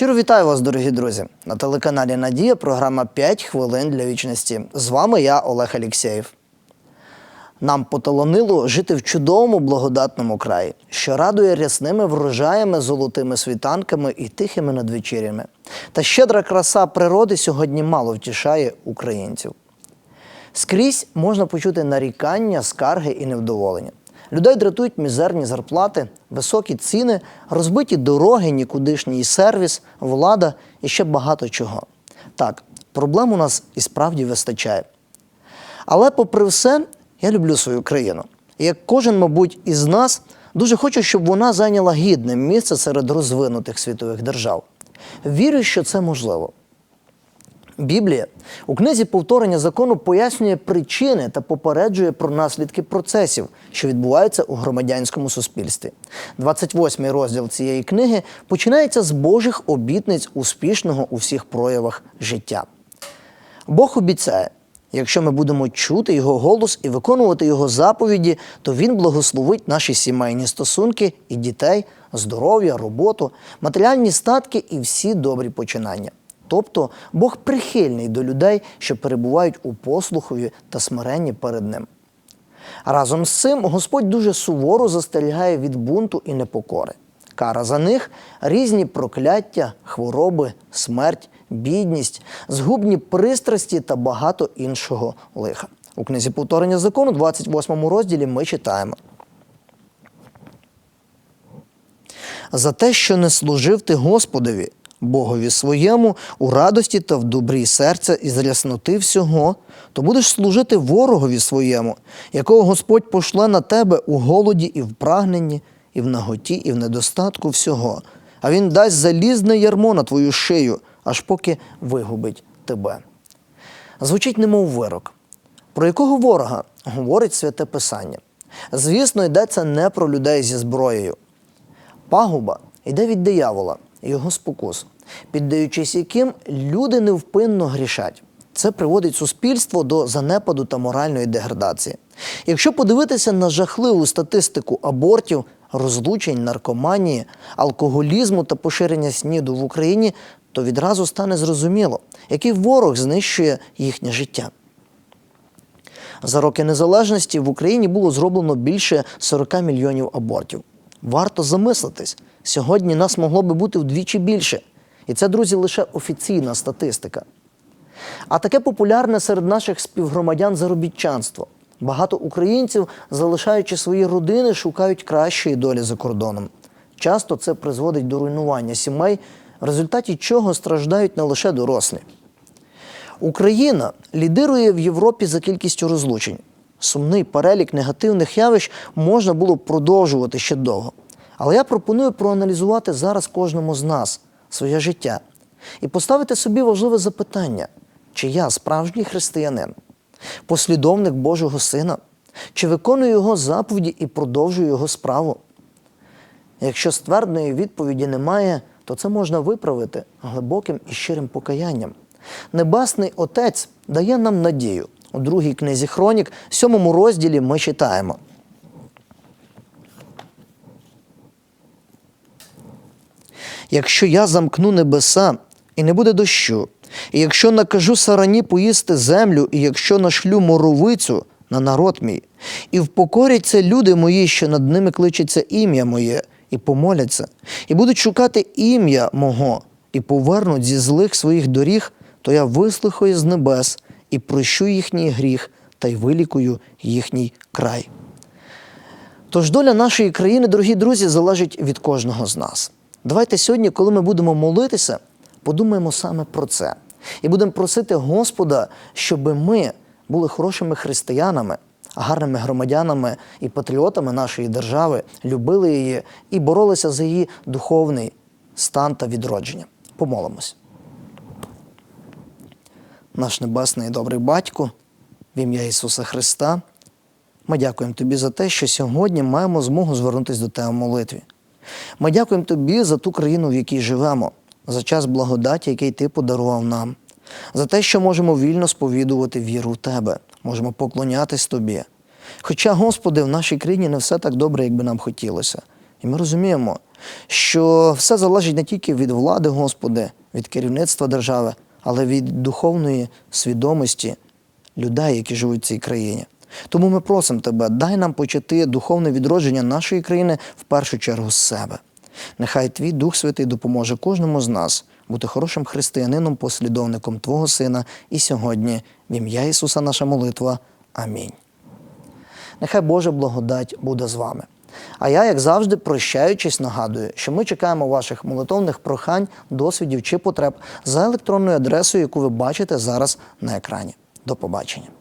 Щиро вітаю вас, дорогі друзі! На телеканалі Надія програма «5 хвилин для вічності. З вами я, Олег Алєксєєв. Нам поталонило жити в чудовому благодатному краї, що радує рясними врожаями, золотими світанками і тихими надвечірями. Та щедра краса природи сьогодні мало втішає українців. Скрізь можна почути нарікання, скарги і невдоволення. Людей дратують мізерні зарплати, високі ціни, розбиті дороги, нікудишній сервіс, влада і ще багато чого. Так, проблем у нас і справді вистачає. Але, попри все, я люблю свою країну. Як кожен, мабуть, із нас дуже хочу, щоб вона зайняла гідне місце серед розвинутих світових держав. Вірю, що це можливо. Біблія у книзі повторення закону пояснює причини та попереджує про наслідки процесів, що відбуваються у громадянському суспільстві. 28-й розділ цієї книги починається з Божих обітниць успішного у всіх проявах життя. Бог обіцяє, якщо ми будемо чути його голос і виконувати його заповіді, то він благословить наші сімейні стосунки і дітей, здоров'я, роботу, матеріальні статки і всі добрі починання. Тобто Бог прихильний до людей, що перебувають у послухові та смиренні перед ним. Разом з цим Господь дуже суворо застерігає від бунту і непокори. Кара за них різні прокляття, хвороби, смерть, бідність, згубні пристрасті та багато іншого лиха. У книзі повторення закону, 28 розділі, ми читаємо. За те, що не служив ти Господові, Богові своєму, у радості та в добрі серця і з рясноти всього, то будеш служити ворогові своєму, якого Господь пошле на тебе у голоді і в прагненні, і в наготі, і в недостатку всього. А він дасть залізне ярмо на твою шию, аж поки вигубить тебе. Звучить немов вирок. Про якого ворога говорить святе Писання? Звісно, йдеться не про людей зі зброєю. Пагуба йде від диявола його спокус, піддаючись яким люди невпинно грішать. Це приводить суспільство до занепаду та моральної деградації. Якщо подивитися на жахливу статистику абортів, розлучень, наркоманії, алкоголізму та поширення сніду в Україні, то відразу стане зрозуміло, який ворог знищує їхнє життя. За роки незалежності в Україні було зроблено більше 40 мільйонів абортів. Варто замислитись, сьогодні нас могло би бути вдвічі більше. І це, друзі, лише офіційна статистика. А таке популярне серед наших співгромадян заробітчанство. Багато українців, залишаючи свої родини, шукають кращої долі за кордоном. Часто це призводить до руйнування сімей, в результаті чого страждають не лише дорослі. Україна лідирує в Європі за кількістю розлучень. Сумний перелік негативних явищ можна було б продовжувати ще довго. Але я пропоную проаналізувати зараз кожному з нас своє життя і поставити собі важливе запитання, чи я справжній християнин, послідовник Божого Сина, чи виконую його заповіді і продовжую його справу. Якщо ствердної відповіді немає, то це можна виправити глибоким і щирим покаянням. Небесний Отець дає нам надію. У другій книзі Хронік, сьомому розділі ми читаємо. Якщо я замкну небеса і не буде дощу, і якщо накажу сарані поїсти землю, і якщо нашлю моровицю на народ мій, і впокоряться люди мої, що над ними кличеться ім'я моє, і помоляться, і будуть шукати ім'я мого, і повернуть зі злих своїх доріг, то я вислухаю з небес і прощу їхній гріх та й вилікую їхній край. Тож доля нашої країни, дорогі друзі, залежить від кожного з нас. Давайте сьогодні, коли ми будемо молитися, подумаємо саме про це. І будемо просити Господа, щоб ми були хорошими християнами, гарними громадянами і патріотами нашої держави, любили її і боролися за її духовний стан та відродження. Помолимось. Наш небесний і добрий батько, в ім'я Ісуса Христа, ми дякуємо Тобі за те, що сьогодні маємо змогу звернутися до Тебе в молитві. Ми дякуємо Тобі за ту країну, в якій живемо, за час благодаті, який Ти подарував нам, за те, що можемо вільно сповідувати віру в Тебе, можемо поклонятись Тобі. Хоча, Господи, в нашій країні не все так добре, як би нам хотілося. І ми розуміємо, що все залежить не тільки від влади, Господи, від керівництва держави, але від духовної свідомості людей, які живуть в цій країні. Тому ми просимо тебе, дай нам почати духовне відродження нашої країни в першу чергу з себе. Нехай твій Дух Святий допоможе кожному з нас бути хорошим християнином, послідовником Твого Сина і сьогодні, в ім'я Ісуса, наша молитва. Амінь. Нехай Божа благодать буде з вами. А я, як завжди, прощаючись, нагадую, що ми чекаємо ваших молитовних прохань, досвідів чи потреб за електронною адресою, яку ви бачите зараз на екрані. До побачення.